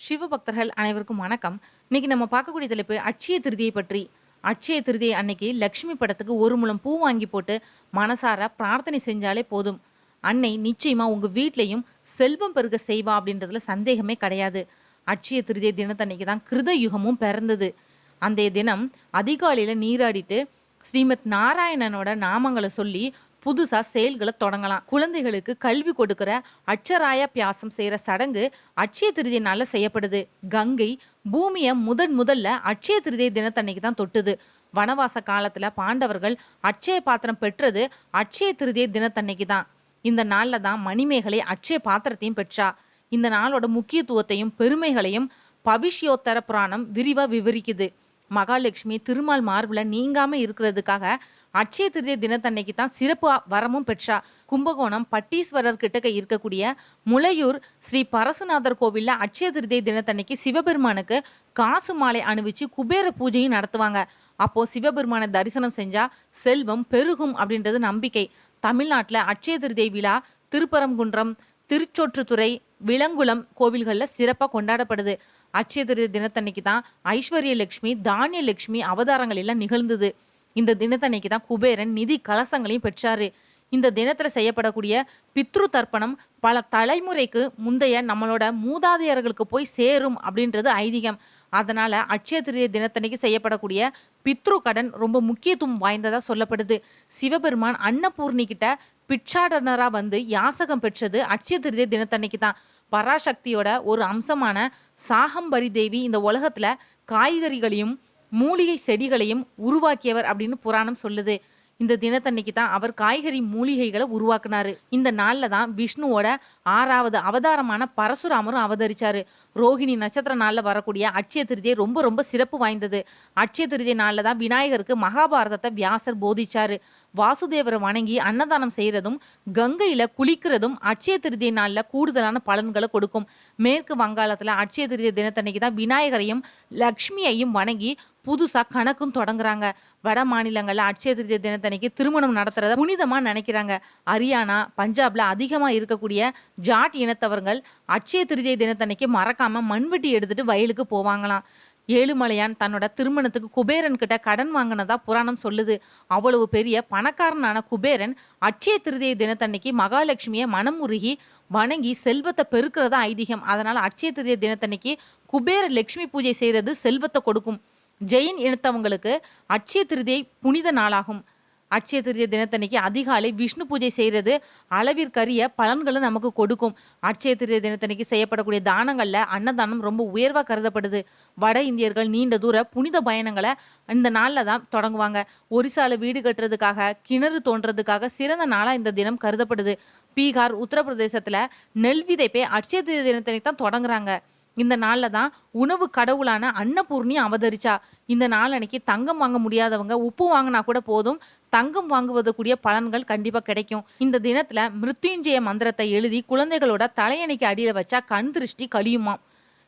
சிவபக்தர்கள் அனைவருக்கும் வணக்கம். இன்னைக்கு நம்ம பார்க்கக்கூடிய தலைப்பு அட்சய திருதியை பற்றி. அட்சய திருதியை அன்னைக்கு லக்ஷ்மி படத்துக்கு ஒரு முழம் பூ வாங்கி போட்டு மனசார பிரார்த்தனை செஞ்சாலே போதும். அன்னை நிச்சயமா உங்க வீட்லயும் செல்வம் பெருக செய்வா அப்படின்றதுல சந்தேகமே கிடையாது. அட்சய திருதியை தினத்தன்னைக்கு தான் கிருத யுகமும் பிறந்தது. அந்த தினம் அதிகாலையில் நீராடிட்டு ஸ்ரீமத் நாராயணனோட நாமங்களை சொல்லி புதுசா செயல்களை தொடங்கலாம். குழந்தைகளுக்கு கல்வி கொடுக்கிற அச்சராய பியாசம் செய்யற சடங்கு அட்சய திருதியினால செய்யப்படுது. கங்கை பூமியை முதன் முதல்ல அட்சய திருதியை தினத்தன்னைக்கு தான் தொட்டுது. வனவாச காலத்துல பாண்டவர்கள் அட்சய பாத்திரம் பெற்றது அட்சய திருதியை தினத்தன்னைக்கு தான். இந்த நாளில் தான் மணிமேகலை அட்சய பாத்திரத்தையும் பெற்றா. இந்த நாளோட முக்கியத்துவத்தையும் பெருமைகளையும் பவிஷ்யோத்தர புராணம் விரிவா விவரிக்குது. மகாலட்சுமி திருமால் மார்பில் நீங்காம இருக்கிறதுக்காக அட்சய திருதிய தினத்தன்னைக்கு தான் சிறப்பு வரமும் பெற்றா. கும்பகோணம் பட்டீஸ்வரர் கிட்டக்க இருக்கக்கூடிய முளையூர் ஸ்ரீ பரசுநாதர் கோவிலில் அட்சய திருதிய தினத்தன்னைக்கு சிவபெருமானுக்கு காசு மாலை அணிவிச்சு குபேர பூஜையும் நடத்துவாங்க. அப்போ சிவபெருமானை தரிசனம் செஞ்சா செல்வம் பெருகும் அப்படின்றது நம்பிக்கை. தமிழ்நாட்டில் அட்சய திருதிய விழா திருப்பரங்குன்றம் திருச்சோற்றுத்துறை விலங்குளம் கோவில்களில் சிறப்பாக கொண்டாடப்படுது. அட்சய திருதிய தினத்தன்னைக்கு தான் ஐஸ்வர்ய லட்சுமி தானிய லட்சுமி அவதாரங்கள் எல்லாம் நிகழ்ந்தது. இந்த தினத்தன்னைக்கு தான் குபேரன் நிதி கலசங்களையும் பெற்றாரு. இந்த தினத்துல செய்யப்படக்கூடிய பித்ரு தர்ப்பணம் பல தலைமுறைக்கு முந்தைய நம்மளோட மூதாதையர்களுக்கு போய் சேரும் அப்படின்றது ஐதீகம். அதனால அட்சய திருதிய தினத்தன்னைக்கு செய்யப்படக்கூடிய பித்ரு கடன் ரொம்ப முக்கியத்துவம் வாய்ந்ததா சொல்லப்படுது. சிவபெருமான் அன்னபூர்ணி கிட்ட பிட்சாடனராக வந்து யாசகம் பெற்றது அட்சய திருதிய தினத்தன்னைக்கு தான். பராசக்தியோட ஒரு அம்சமான சாகம்பரி தேவி இந்த உலகத்துல காய்கறிகளையும் மூலிகை செடிகளையும் உருவாக்கியவர் அப்படின்னு புராணம் சொல்லுது. இந்த தினத்தன்னைக்கு தான் அவர் காய்கறி மூலிகைகளை உருவாக்குனாரு. இந்த நாளில் தான் விஷ்ணுவோட ஆறாவது அவதாரமான பரசுராமரும் அவதரிச்சாரு. ரோஹிணி நட்சத்திர நாளில் வரக்கூடிய அட்சய திருதியை ரொம்ப ரொம்ப சிறப்பு வாய்ந்தது. அட்சய திருதியை நாளில் தான் விநாயகருக்கு மகாபாரதத்தை வியாசர் போதிச்சாரு. வாசுதேவரை வணங்கி அன்னதானம் செய்கிறதும் கங்கையில் குளிக்கிறதும் அட்சய திருதியை நாளில் கூடுதலான பலன்களை கொடுக்கும். மேற்கு வங்காளத்தில் அட்சய திருதிய தினத்தன்னைக்கு தான் விநாயகரையும் லக்ஷ்மியையும் வணங்கி புதுசா கணக்கும் தொடங்குறாங்க. வட மாநிலங்கள்ல அட்சய திருதிய தினத்தன்னைக்கு திருமணம் நடத்துறத புனிதமா நினைக்கிறாங்க. ஹரியானா பஞ்சாப்ல அதிகமா இருக்கக்கூடிய ஜாட் இனத்தவர்கள் அட்சய திருதிய தினத்தன்னைக்கு மறக்காம மண்வெட்டி எடுத்துட்டு வயலுக்கு போவாங்களாம். ஏழுமலையான் தன்னோட திருமணத்துக்கு குபேரன் கிட்ட கடன் வாங்கினதா புராணம் சொல்லுது. அவ்வளவு பெரிய பணக்காரனான குபேரன் அட்சய திருதியை தினத்தன்னைக்கு மகாலட்சுமியை மனம் உருகி வணங்கி செல்வத்தை பெருக்கிறதா ஐதீகம். அதனால் அட்சய திருதிய தினத்தன்னைக்கு குபேர லட்சுமி பூஜை செய்கிறது செல்வத்தை கொடுக்கும். ஜெயின் இனத்தவங்களுக்கு அட்சய திருதியை புனித நாளாகும். அட்சய திருதிய தினத்தன்னைக்கு அதிகாலை விஷ்ணு பூஜை செய்கிறது அளவிற்கரிய பலன்களை நமக்கு கொடுக்கும். அட்சய திருதிய தினத்தன்னைக்கு செய்யப்படக்கூடிய தானங்களில் அன்னதானம் ரொம்ப உயர்வாக கருதப்படுது. வட இந்தியர்கள் நீண்ட தூர புனித பயணங்களை இந்த நாளில் தான் தொடங்குவாங்க. ஒரிசால வீடு கட்டுறதுக்காக கிணறு தோன்றதுக்காக சிறந்த நாளாக இந்த தினம் கருதப்படுது. பீகார் உத்தரப்பிரதேசத்தில் நெல் விதைப்பை அட்சய திருதிய தினத்தன்னைக்கு தான் தொடங்குறாங்க. இந்த நாளில் தான் உணவு கடவுளான அன்னபூர்ணி அவதரிச்சா. இந்த நாள் அன்னைக்கு தங்கம் வாங்க முடியாதவங்க உப்பு வாங்கினா கூட போதும். தங்கம் வாங்குவதற்குரிய பலன்கள் கண்டிப்பாக கிடைக்கும். இந்த தினத்தில் மிருத்யுஞ்சய மந்திரத்தை எழுதி குழந்தைகளோட தலையணைக்கு அடியில் வச்சா கண் திருஷ்டி கழியுமாம்.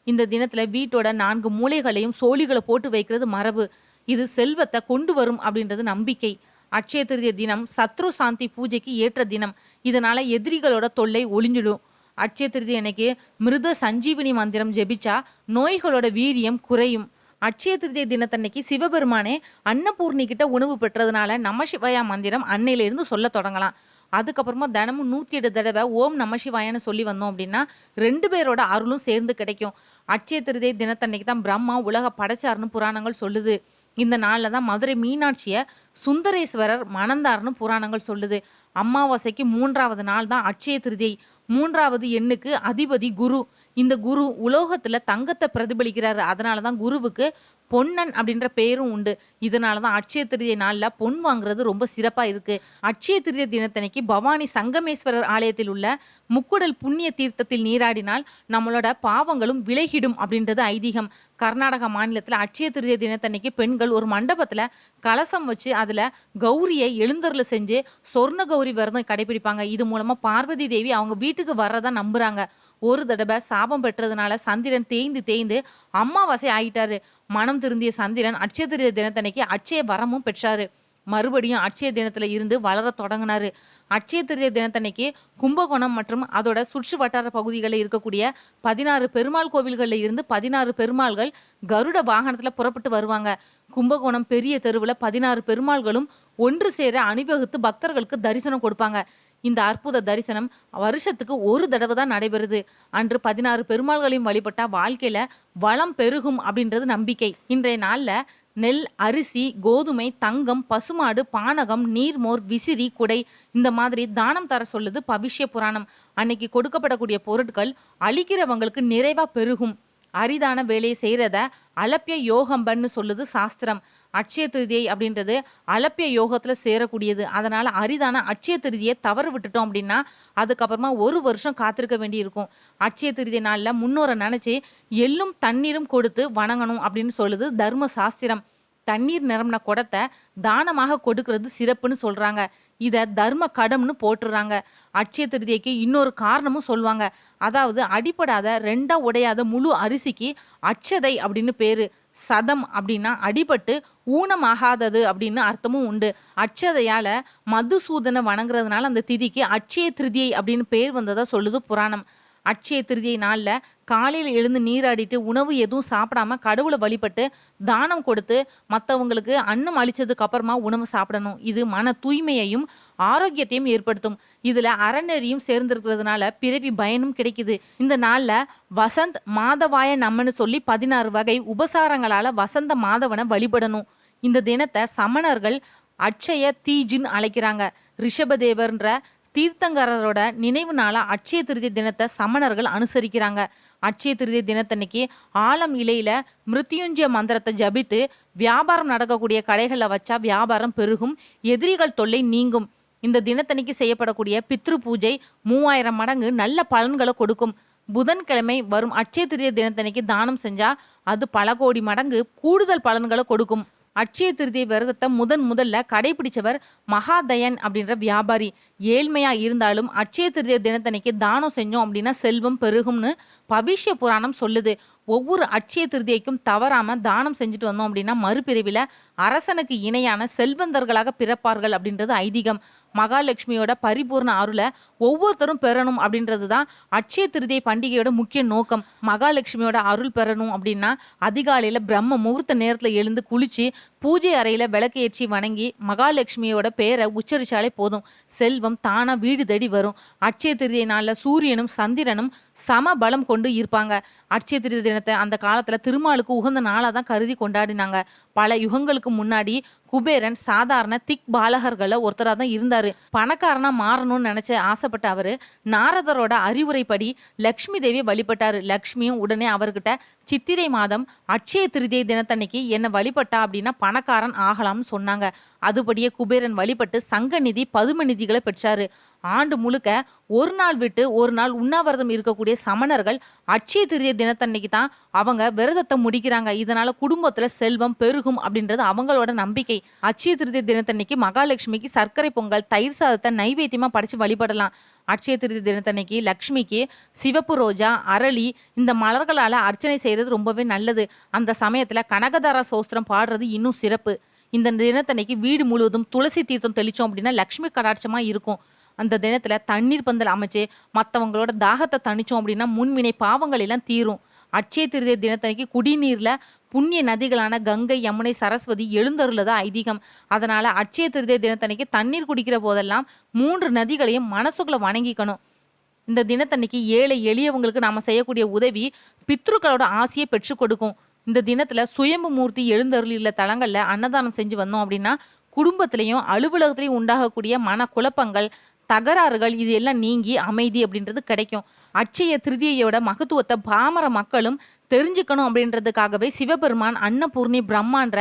இந்த தினத்தில் வீட்டோட நான்கு மூலைகளையும் சோழிகளை போட்டு வைக்கிறது மரபு. இது செல்வத்தை கொண்டு வரும் அப்படின்றது நம்பிக்கை. அட்சய திருதிய தினம் சத்ரு சாந்தி பூஜைக்கு ஏற்ற தினம். இதனால எதிரிகளோட தொல்லை ஒளிஞ்சிடும். அட்சய திருதி அன்னைக்கு மிருத சஞ்சீவினி மந்திரம் ஜெபிச்சா நோய்களோட வீரியம் குறையும். அட்சய திருதிய தினத்தன்னைக்கு சிவபெருமானே அன்னபூர்ணி கிட்ட உணவு பெற்றதுனால நமசிவாயா மந்திரம் அன்னையிலிருந்து சொல்ல தொடங்கலாம். அதுக்கப்புறமா தினமும் நூற்றி எட்டு தடவை ஓம் நமசிவாயான்னு சொல்லி வந்தோம் அப்படின்னா ரெண்டு பேரோட அருளும் சேர்ந்து கிடைக்கும். அட்சய திருதியை தினத்தன்னைக்கு தான் பிரம்மா உலக படைச்சாருன்னு புராணங்கள் சொல்லுது. இந்த நாளில் தான் மதுரை மீனாட்சியை சுந்தரேஸ்வரர் மணந்தார்னு புராணங்கள் சொல்லுது. அமாவாசைக்கு மூன்றாவது நாள் தான் அட்சய திருதியை மூன்றாவது எண்ணுக்கு அதிபதி குரு. இந்த குரு உலோகத்தில் தங்கத்தை பிரதிபலிக்கிறாரு. அதனால தான் குருவுக்கு பொன்னன் அப்படின்ற பெயரும் உண்டு. இதனால தான் அட்சய திருதிய நாளில் பொன் வாங்குறது ரொம்ப சிறப்பாக இருக்குது அட்சய திருதிய தினத்தனைக்கு பவானி சங்கமேஸ்வரர் ஆலயத்தில் உள்ள முக்குடல் புண்ணிய தீர்த்தத்தில் நீராடினால் நம்மளோட பாவங்களும் விலகிடும் அப்படின்றது ஐதீகம். கர்நாடக மாநிலத்தில் அட்சய திருதிய தினத்தன்னைக்கு பெண்கள் ஒரு மண்டபத்தில் கலசம் வச்சு அதில் கௌரியை எழுந்தரில் செஞ்சு சொர்ண கௌரி விரதம் கடைபிடிப்பாங்க. இது மூலமாக பார்வதி தேவி அவங்க வீட்டுக்கு வர்றதா நம்புகிறாங்க ஒரு தடவை சாபம் பெற்றதுனால சந்திரன் தேய்ந்து தேய்ந்து அம்மாவாசை ஆயிட்டாரு. மனம் திருந்திய சந்திரன் அட்சய திருதிய தினத்தன்னைக்கு அட்சய வரமும் பெற்றாரு. மறுபடியும் அட்சய தினத்துல இருந்து வளர தொடங்கினாரு. அட்சய திருதிய தினத்தன்னைக்கு கும்பகோணம் மற்றும் அதோட சுற்று வட்டார பகுதிகளில் இருக்கக்கூடிய பதினாறு பெருமாள் கோவில்களில் இருந்து பதினாறு பெருமாள்கள் கருட வாகனத்துல புறப்பட்டு வருவாங்க. கும்பகோணம் பெரிய தெருவில் பதினாறு பெருமாள்களும் ஒன்று சேர அணிவகுத்து பக்தர்களுக்கு தரிசனம் கொடுப்பாங்க. இந்த அற்புத தரிசனம் வருஷத்துக்கு ஒரு தடவை தான் நடைபெறுது. அன்று பதினாறு பெருமாள்களையும் வழிபட்டா வாழ்க்கையில வளம் பெருகும் அப்படின்றது நம்பிக்கை. இன்றைய நாளில் நெல் அரிசி கோதுமை தங்கம் பசுமாடு பானகம் நீர்மோர் விசிறி குடை இந்த மாதிரி தானம் தர சொல்லுது பவிஷ்ய புராணம். அன்னைக்கு கொடுக்கப்படக்கூடிய பொருட்கள் அழிக்கிறவங்களுக்கு நிறைவா பெருகும். அரிதான வேலையை செய்கிறத அலப்பிய யோகம்பன்னு சொல்லுது சாஸ்திரம். அட்சய திருதியை அப்படின்றது அலப்பிய யோகத்தில் சேரக்கூடியது. அதனால் அரிதான அட்சய திருதியை தவறு விட்டுட்டோம் அப்படின்னா அதுக்கப்புறமா ஒரு வருஷம் காத்திருக்க வேண்டியிருக்கும். அட்சய திருதி நாளில் முன்னோரை நினச்சி எள்ளும் தண்ணீரும் கொடுத்து வணங்கணும் அப்படின்னு சொல்லுது தர்ம சாஸ்திரம். தண்ணீர் நிரம்பின குடத்தை தானமாக கொடுக்கறது சிறப்புன்னு சொல்கிறாங்க இதை தர்ம கடம்னு போட்டுறாங்க அட்சய திருதியைக்கு இன்னொரு காரணமும் சொல்லுவாங்க. அதாவது அடிப்படாத ரெண்டா உடையாத முழு அரிசிக்கு அட்சதை அப்படின்னு பேர். சதம் அப்படின்னா அடிபட்டு ஊனமாகாதது அப்படின்னு அர்த்தமும் உண்டு. அட்சதையால் மதுசூதனை வணங்குறதுனால அந்த திதிக்கு அட்சய திருதியை அப்படின்னு பேர் வந்ததாக சொல்லுது புராணம். அட்சய திருதியை நாளில் காலையில் எழுந்து நீராடிட்டு உணவு எதுவும் சாப்பிடாம கடவுளை வழிபட்டு தானம் கொடுத்து மற்றவங்களுக்கு அன்னம் அளிச்சதுக்கு அப்புறமா உணவு சாப்பிடணும். இது மன தூய்மையையும் ஆரோக்கியத்தையும் ஏற்படுத்தும். இதில் அறநெறியும் சேர்ந்திருக்கிறதுனால பிறவி பயனும் கிடைக்குது. இந்த நாளில் வசந்த் மாதவாய நம்மன்னு சொல்லி பதினாறு வகை உபசாரங்களால் வசந்த மாதவனை வழிபடணும். இந்த தினத்தை சமணர்கள் அட்சய தீஜின்னு அழைக்கிறாங்க. ரிஷபதேவர்ன்ற தீர்த்தங்கரரோட நினைவு நாளாக அட்சய திருதி தினத்தை சமணர்கள் அனுசரிக்கிறாங்க. அட்சய திருதி தினத்தன்னைக்கு ஆலம் இலையில மிருத்யுஞ்சய மந்திரத்தை ஜபித்து வியாபாரம் நடக்கக்கூடிய கடைகளில் வச்சா வியாபாரம் பெருகும் எதிரிகள் தொல்லை நீங்கும். இந்த தினத்தன்னைக்கு செய்யப்படக்கூடிய பித்ரு பூஜை மூவாயிரம் மடங்கு நல்ல பலன்களை கொடுக்கும். புதன்கிழமை வரும் அட்சய திருதிய தினத்தன்னைக்கு தானம் செஞ்சா அது பல கோடி மடங்கு கூடுதல் பலன்களை கொடுக்கும். அட்சய திருதிய விரதத்தை முதன் முதல்ல கடைபிடிச்சவர் மகாதயன் அப்படின்ற வியாபாரி. ஏழ்மையா இருந்தாலும் அட்சய திருதிய தினத்தனைக்கு தானம் செஞ்சோம் அப்படின்னா செல்வம் பெருகும்னு பவிஷ்ய புராணம் சொல்லுது. ஒவ்வொரு அட்சய திருதியைக்கும் தவறாம தானம் செஞ்சுட்டு வந்தோம் அப்படின்னா மறுபிரிவில் அரசனுக்கு இணையான செல்வந்தர்களாக பிறப்பார்கள் அப்படின்றது ஐதீகம். மகாலட்சுமியோட பரிபூர்ண அருளை ஒவ்வொருத்தரும் பெறணும் அப்படின்றது தான் அட்சய திருதியை பண்டிகையோட முக்கிய நோக்கம். மகாலட்சுமியோட அருள் பெறணும் அப்படின்னா அதிகாலையில் பிரம்ம முகூர்த்த நேரத்தில் எழுந்து குளிச்சு பூஜை அறையில் விளக்கேற்றி வணங்கி மகாலட்சுமியோட பேரை உச்சரிச்சாலே போதும். செல்வம் தானாக வீடு தேடி வரும். அட்சய திருதியை நாளில் சூரியனும் சந்திரனும் சம பலம் கொண்டு இருப்பாங்க அட்சய திருதி தினத்தை அந்த காலத்தில் திருமாலுக்கு உகந்த நாளாக தான் கருதி கொண்டாடினாங்க. பல யுகங்களுக்கு முன்னாடி குபேரன் சாதாரண திக் பாலகர்களை ஒருத்தராக தான் இருந்தார். பணக்காரனாக மாறணும்னு நினச்ச ஆசைப்பட்ட அவர் நாரதரோட அறிவுரைப்படி லக்ஷ்மி தேவியை வழிபட்டார். லக்ஷ்மியும் உடனே அவர்கிட்ட சித்திரை மாதம் அட்சய திருதியை தினத்தன்னைக்கு என்னை வழிபட்டா அப்படின்னா பணக்காரன் ஆகலாம்னு சொன்னாங்க. அதுபடியே குபேரன் வழிபட்டு சங்க நிதி பதும நிதிகளை பெற்றாரு. ஆண்டு முழுக்க ஒரு நாள் விட்டு ஒரு நாள் உண்ணாவிரதம் இருக்கக்கூடிய சமணர்கள் அட்சய திருதிய தினத்தன்னைக்கு தான் அவங்க விரதத்தை முடிக்கிறாங்க. இதனால குடும்பத்துல செல்வம் பெருகும் அப்படின்றது அவங்களோட நம்பிக்கை. அட்சய திருதிய தினத்தன்னைக்கு மகாலட்சுமிக்கு சர்க்கரை பொங்கல் தயிர் சாதத்தை நைவேத்தியமா படைச்சு வழிபடலாம். அட்சய திருதி தினத்தன்னைக்கு லக்ஷ்மிக்கு சிவப்பு ரோஜா அரளி இந்த மலர்களால் அர்ச்சனை செய்கிறது ரொம்பவே நல்லது. அந்த சமயத்தில் கனகதாரா சோஸ்திரம் பாடுறது இன்னும் சிறப்பு. இந்த தினத்தன்னைக்கு வீடு முழுவதும் துளசி தீர்த்தம் தெளித்தோம் அப்படின்னா லக்ஷ்மி கடாட்சமாக இருக்கும். அந்த தினத்தில் தண்ணீர் பந்தல் அமைச்சு மற்றவங்களோட தாகத்தை தணிச்சோம் அப்படின்னா முன்வினை பாவங்கள் எல்லாம் தீரும். அட்சய திருதிய தினத்தன்னைக்கு குடிநீரில் புண்ணிய நதிகளான கங்கை யமுனை சரஸ்வதி எழுந்தருளதா ஐதீகம். அதனால அட்சய திருதிய தினத்தன்னைக்கு தண்ணீர் குடிக்கிற போதெல்லாம் மூன்று நதிகளையும் மனசுக்குள்ள வணங்கிக்கணும். இந்த தினத்தன்னைக்கு ஏழை எளியவங்களுக்கு நாம செய்யக்கூடிய உதவி பித்ருக்களோட ஆசையை பெற்று கொடுக்கும். இந்த தினத்துல சுயம்பு மூர்த்தி எழுந்தருளியுள்ள தலங்கள்ல அன்னதானம் செஞ்சு வந்தோம் அப்படின்னா குடும்பத்திலையும் அலுவலகத்திலையும் உண்டாகக்கூடிய மன குழப்பங்கள் தகராறுகள் இது எல்லாம் நீங்கி அமைதி அப்படின்றது கிடைக்கும். அட்சய திருதியையோட மகத்துவத்தை பாமர மக்களும் தெரிஞ்சுக்கணும் அப்படின்றதுக்காகவே சிவபெருமான் அன்னபூர்ணி பிரம்மான்ற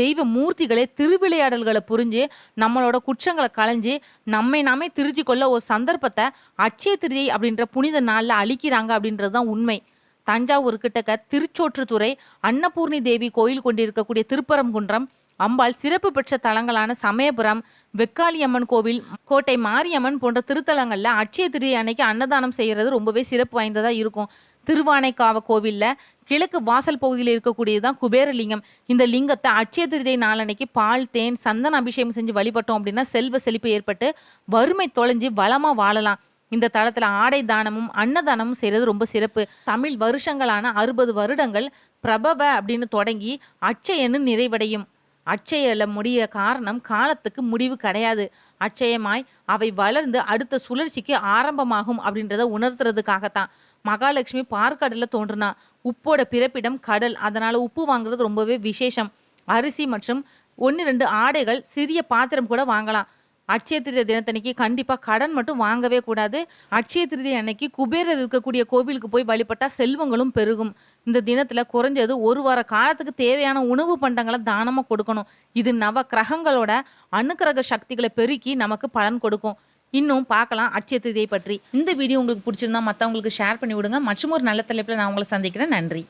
தெய்வ மூர்த்திகளே திருவிளையாடல்களை புரிஞ்சு நம்மளோட குற்றங்களை களைஞ்சு நம்மை நாமே திருத்தி கொள்ள ஒரு சந்தர்ப்பத்தை அட்சய திருதியை அப்படின்ற புனித நாளில் அழிக்கிறாங்க அப்படின்றது தான் உண்மை. தஞ்சாவூர் கிட்டக்க திருச்சோற்றுத்துறை அன்னபூர்ணி தேவி கோயில் கொண்டிருக்கக்கூடிய திருப்பரங்குன்றம் அம்பாள் சிறப்பு பெற்ற தலங்களான சமயபுரம் வெக்காளியம்மன் கோவில் கோட்டை மாரியம்மன் போன்ற திருத்தலங்களில் அட்சய திருதி அன்னைக்கு அன்னதானம் செய்கிறது ரொம்பவே சிறப்பு வாய்ந்ததாக இருக்கும். திருவானைக்காவ கோவிலில் கிழக்கு வாசல் பகுதியில் இருக்கக்கூடியது தான் குபேரலிங்கம். இந்த லிங்கத்தை அட்சய திருதை நாளன்னைக்கு பால் தேன் சந்தன அபிஷேகம் செஞ்சு வழிபட்டோம் அப்படின்னா செல்வ செழிப்பு ஏற்பட்டு வறுமை தொலைஞ்சு வளமாக வாழலாம். இந்த தளத்தில் ஆடை தானமும் அன்னதானமும் செய்கிறது ரொம்ப சிறப்பு. தமிழ் வருஷங்களான அறுபது வருடங்கள் பிரபவ அப்படின்னு தொடங்கி அச்சயன்னு நிறைவடையும். அட்சயல முடிய காரணம் காலத்துக்கு முடிவு கிடையாது. அட்சயமாய் அவை வளர்ந்து அடுத்த சுழற்சிக்கு ஆரம்பமாகும் அப்படின்றத உணர்த்துறதுக்காகத்தான். மகாலட்சுமி பார்க்கடலில் தோன்றுனா உப்போட பிறப்பிடம் கடல். அதனால் உப்பு வாங்குறது ரொம்பவே விசேஷம். அரிசி மற்றும் ஒன்று ரெண்டு ஆடைகள் சிறிய பாத்திரம் கூட வாங்கலாம். அட்சய திருதியை தினத்தன்னைக்கு கண்டிப்பாக கடன் மட்டும் வாங்கவே கூடாது. அட்சய திருதி அன்னைக்கு குபேரர் இருக்கக்கூடிய கோவிலுக்கு போய் வழிபட்டால் செல்வங்களும் பெருகும். இந்த தினத்தில் குறைஞ்சது ஒரு வார காலத்துக்கு தேவையான உணவு பண்டங்களை தானமாக கொடுக்கணும். இது நவ கிரகங்களோட அணுக்கிரக சக்திகளை பெருக்கி நமக்கு பலன் கொடுக்கும். இன்னும் பார்க்கலாம் அட்சய திதியை பற்றி. இந்த வீடியோ உங்களுக்கு பிடிச்சிருந்தா மற்றவங்களுக்கு ஷேர் பண்ணி விடுங்க. மற்றும் ஒரு நல்ல தலைப்பில் நான் உங்களை சந்திக்கிறேன். நன்றி.